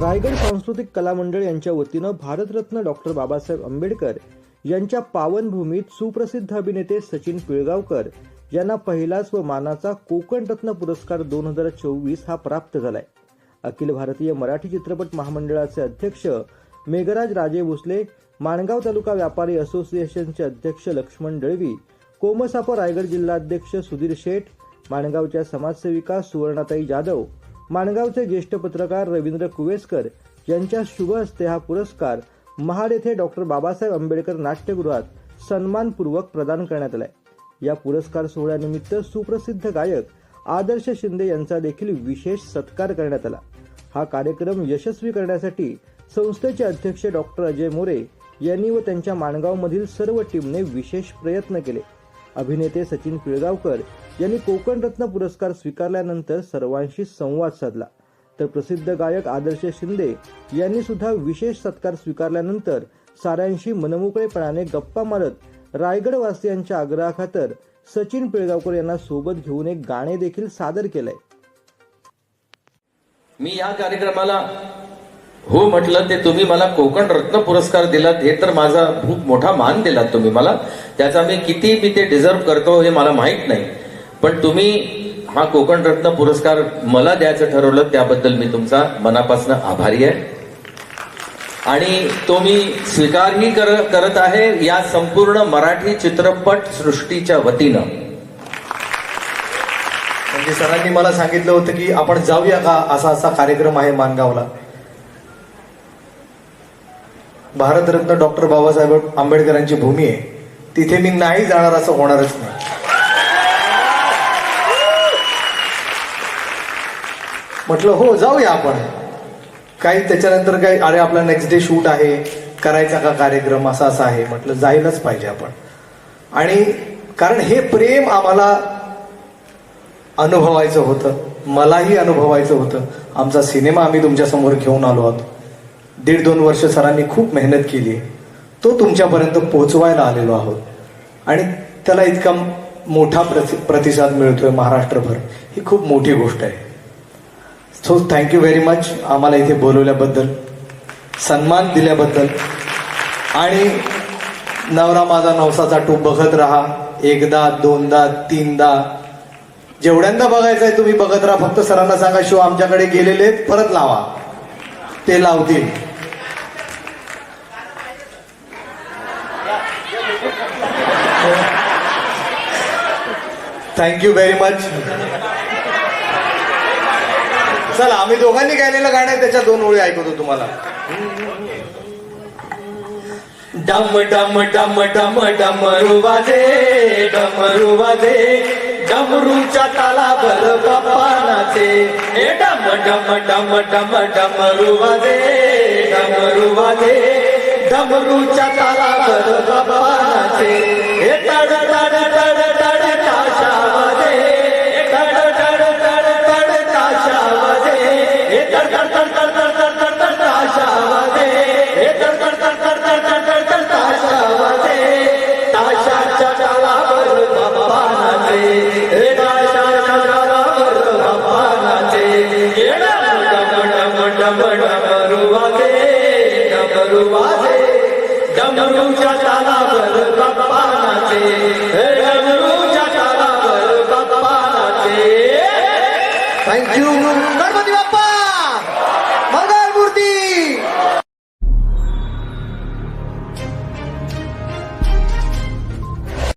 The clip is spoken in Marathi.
रायगड सांस्कृतिक कला मंडळ यांच्या वतीनं भारतरत्न डॉक्टर बाबासाहेब आंबेडकर यांच्या पावनभूमीत सुप्रसिद्ध अभिनेते सचिन पिळगावकर यांना पहिलाच व मानाचा कोकण रत्न पुरस्कार दोन हजार चोवीस हा प्राप्त झालाय. अखिल भारतीय मराठी चित्रपट महामंडळाचे अध्यक्ष मेघराज राजे भोसले माणगाव तालुका व्यापारी असोसिएशनचे अध्यक्ष लक्ष्मण दळवी कोमसाप रायगड जिल्हाध्यक्ष सुधीर शेठ माणगावच्या समाजसेविका सुवर्णाताई जाधव माणगावचे ज्येष्ठ पत्रकार रवींद्र कुवेसकर यांच्या शुभ हस्ते हा पुरस्कार महाड येथे डॉक्टर बाबासाहेब आंबेडकर नाट्यगृहात सन्मानपूर्वक प्रदान करण्यात आलाय. या पुरस्कार सोहळ्यानिमित्त सुप्रसिद्ध गायक आदर्श शिंदे यांचा देखील विशेष सत्कार करण्यात आला. हा कार्यक्रम यशस्वी करण्यासाठी संस्थेचे अध्यक्ष डॉक्टर अजय मोरे यांनी व त्यांच्या माणगावमधील सर्व टीमने विशेष प्रयत्न केले. अभिनेते सचिन पिळगावकर यांनी कोकण रत्न पुरस्कार स्वीकारल्यानंतर सर्वांशी संवाद साधला. तर प्रसिद्ध गायक आदर्श शिंदे यांनी सुद्धा विशेष सत्कार स्वीकारल्यानंतर साऱ्यांशी मनमोकळेपणाने गप्पा मारत रायगडवासियांच्या आग्रहाखातर सचिन पिळगावकर यांना सोबत घेऊन एक गाणे देखील सादर केलंय. मी या कार्यक्रमाला हो म्हटलं ते तुम्ही मला कोकण रत्न पुरस्कार दिलात हे तर माझा खूप मोठा मान दिलात तुम्ही मला. त्याचा मी किती मी ते डिझर्व करतो हे मला माहीत नाही. पण तुम्ही हा कोकण रत्न पुरस्कार मला द्यायचं ठरवलं त्याबद्दल मी तुमचा मनापासून आभारी आहे. आणि तो मी स्वीकारही कर, करत आहे या संपूर्ण मराठी चित्रपट सृष्टीच्या वतीनं. म्हणजे सरांनी मला सांगितलं होतं की आपण जाऊया का असा असा कार्यक्रम आहे मानगावला? भारतरत्न डॉक्टर बाबासाहेब आंबेडकरांची भूमी आहे. तिथे मी नाही जाणार असं होणारच नाही. म्हटलं हो जाऊया आपण. काही त्याच्यानंतर काही अरे आपला नेक्स्ट डे शूट आहे. करायचा का कार्यक्रम? असा असा आहे. म्हटलं जायलाच पाहिजे आपण. आणि कारण हे प्रेम आम्हाला अनुभवायचं होतं. मलाही अनुभवायचं होतं. आमचा सिनेमा आम्ही तुमच्यासमोर घेऊन आलो आहोत. दीड दोन वर्ष सरांनी खूप मेहनत केली. तो तुमच्यापर्यंत पोहोचवायला आलेलो आहोत. आणि त्याला इतका मोठा प्रति प्रतिसाद मिळतोय महाराष्ट्रभर. ही खूप मोठी गोष्ट आहे. सो थँक्यू व्हेरी मच आम्हाला इथे बोलवल्याबद्दल सन्मान दिल्याबद्दल. आणि नवरा माझा नवसाचा टूप बघत राहा. एकदा दोनदा तीनदा. जेवढ्यांदा बघायचं आहे तुम्ही बघत राहा. फक्त सरांना सांगा शिव आमच्याकडे गेलेले परत लावा. ते लावतील. थँक्यू व्हेरी मच चला आम्ही दोघांनी गायलेलं गाणं आहे त्याच्या दोन ओळी ऐकवतो तुम्हाला. डम डम डम डम डमरू वाजे डमरू वाजे. डमरूच्या तालावर बाप्पा नाचे ए डम डम डम डम डमरू वाजे डमरू वाजे. डमरूच्या तालावर बाप्पा डमरू वाजे डमरू वाजे डमरूच्या तालावर बाप्पा नाचे डमरूच्या तालावर बाप्पा नाचे थँक्यू